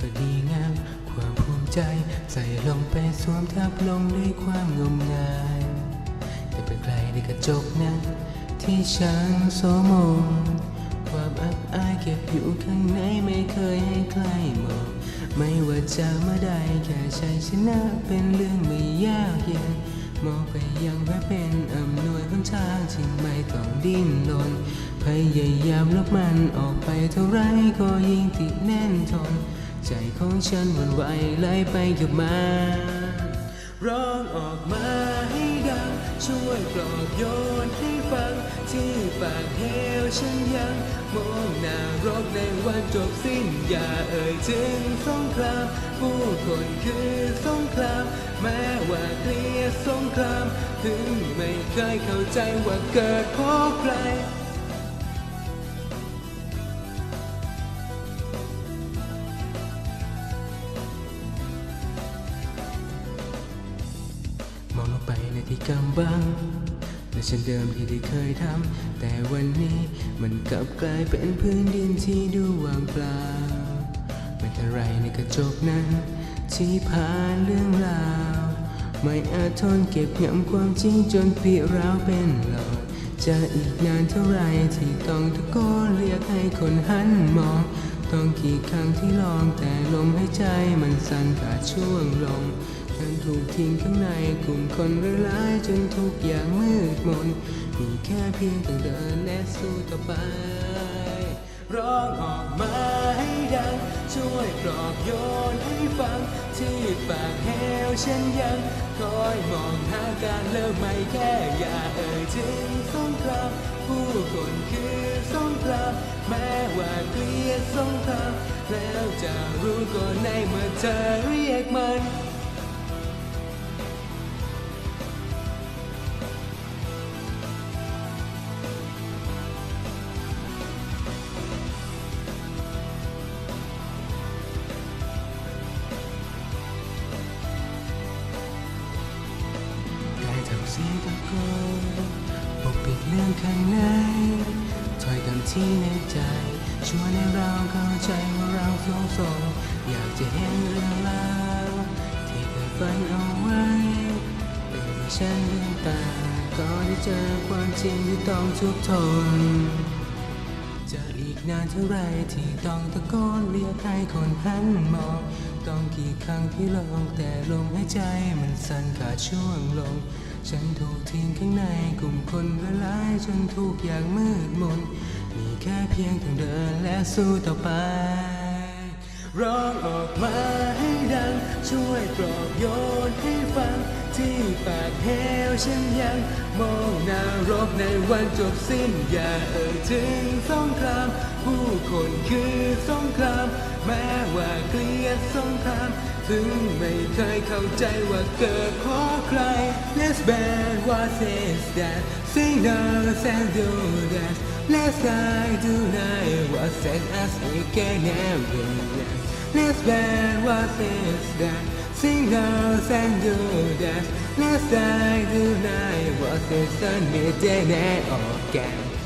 ก็ดีงาม ความภูมิใจ ใส่ลงไปสวมทับลงด้วยความงมงายแต่เป็นใครในกระจกนั้นที่ฉันโสมมความอับอายเก็บอยู่ข้างในไม่เคยให้ใครมอง ไม่ว่าจะเมื่อใดแค่ชัยชนะเป็นเรื่องไม่ยากเย็นมองไปยังพระเป็นอำนวยหนทางที่ไม่ต้องดิ้นรนพยายามลบมันออกไปเท่าไรก็ยิ่งติดแน่นทน ใจของฉันหวันไหวไหลไปกับมาร้องออกมาให้ดัง ช่วยปลอบโยนให้ฟัง ที่ปากเหวฉันยัง มองหน้ารบในวันจบสิ้น อย่าเอ่ยถึงสงคราม ผู้คนคือสงคราม แม้ว่าเกลียดสงคราม ถึงไม่เคยเข้าใจว่าเกิดเพราะใคร ที่กำบังและฉันเดิมที่ได้เคยทำแต่วันนี้มันกลับกลายเป็นพื้นดินที่ดูว่างเปล่าไม่ทันไรในกระจกนั้นที่ผ่านเรื่องราว ไม่อาจทนเก็บงำความจริงจนปริร้าวเป็นหลอดจะอีกนานเท่าไรที่ต้องตะโกนเรียกให้คนหันมอง ต้องกี่ครั้งที่ลองแต่ลมหายใจมันสั่นขาดช่วงลง ฉันถูกทิ้งข้างในกลุ่มคนร้ายจนทุกอย่างมืดมน มีแค่เพียงต้องเดินและสู้ต่อไป ร้องออกมาให้ดัง ช่วยปลอบโยนให้ฟัง ที่ปากเหวฉันยังคอยมองหาการเลิกไม่แค่อย่าเอ่ยถึงสงครามผู้คนคือสงครามแม้ว่าเกลียดสงครามแล้วจะรู้ก็ในเมื่อเธอเรียกมัน เรื่องข้างในถ้อยคำที่ในใจชวนให้เราเข้าใจว่าเราสองสองอยากจะเห็นเรื่องราวที่เคยฝันเอาไว้แต่เมื่อฉันลืมตาก็ได้เจอความจริงที่ต้องทุกทนจะอีกนานเท่าไรที่ต้องตะโกนเรียกให้คนหันมอง ต้องกี่ครั้งที่ลองแต่ลมหายใจมันสั่นขาดช่วงลง ฉันถูกทิ้งข้างในกลุ่มคนร้ายจนทุกอย่างมืดมน มีแค่เพียงต้องเดินและสู้ต่อไป ร้องออกมาให้ดัง ช่วยปลอบโยนให้ฟัง ที่ปากเหวฉันยัง มองหน้ารบในวันจบสิ้น อย่าเอ่ยถึงสงคราม ผู้คนคือสงคราม แม้ว่าเกลียดสงคราม ถึงไม่เคยเข้าใจว่าเกิดเพราะใคร Let's ban what says that Say no and do that Let's die tonight what says us we can never relax Let's ban what says that Sing out and do that Let's die tonight what says sun midday night again